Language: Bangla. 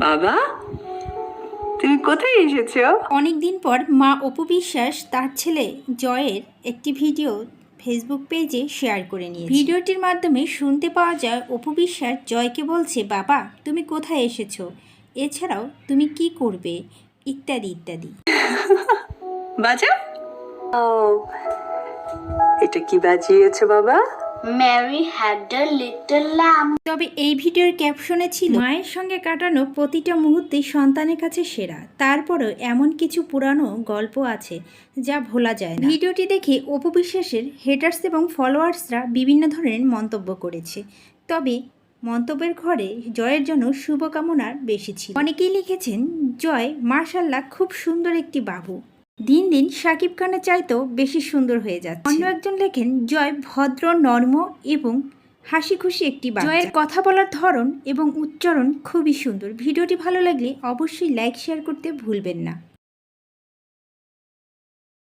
বাবা তুমি কোথায় এসেছ? অনেক দিন পর মা অপু বিশ্বাস তার ছেলে জয়ের একটি ভিডিও ফেসবুক পেজে শেয়ার করে নিয়ে ভিডিওটির মাধ্যমে শুনতে পাওয়া যায় অপু বিশ্বাস জয়কে বলছে বাবা তুমি কোথায় এসেছ? এছাড়াও তুমি কি করবে? ইত্যাদি ইত্যাদি। বাজা ও এটা কি বাজিয়েছো বাবা? Mary had a little lamb. তবে এই ভিডিওর ক্যাপশনে ছিল, মায়ের সঙ্গে কাটানো প্রতিটা মুহূর্তে সন্তানের কাছে সেরা। তারপরেও এমন কিছু পুরানো গল্প আছে যা ভোলা যায় না। ভিডিওটি দেখে অপু বিশ্বাসের হেটার্স এবং ফলোয়ার্সরা বিভিন্ন ধরনের মন্তব্য করেছে। তবে মন্তব্যের ঘরে জয়ের জন্য শুভকামনার বেশি ছিল। অনেকেই লিখেছেন, জয় মার্শাল্লাহ খুব সুন্দর একটি বাবু। দিন দিন সাকিব খানের চাইতেও বেশি সুন্দর হয়ে যাচ্ছে। অন্য একজন লেখেন, জয় ভদ্র, নর্ম এবং হাসি খুশি একটি জয়ের কথা বলার ধরন এবং উচ্চারণ খুবই সুন্দর। ভিডিওটি ভালো লাগলে অবশ্যই লাইক শেয়ার করতে ভুলবেন না।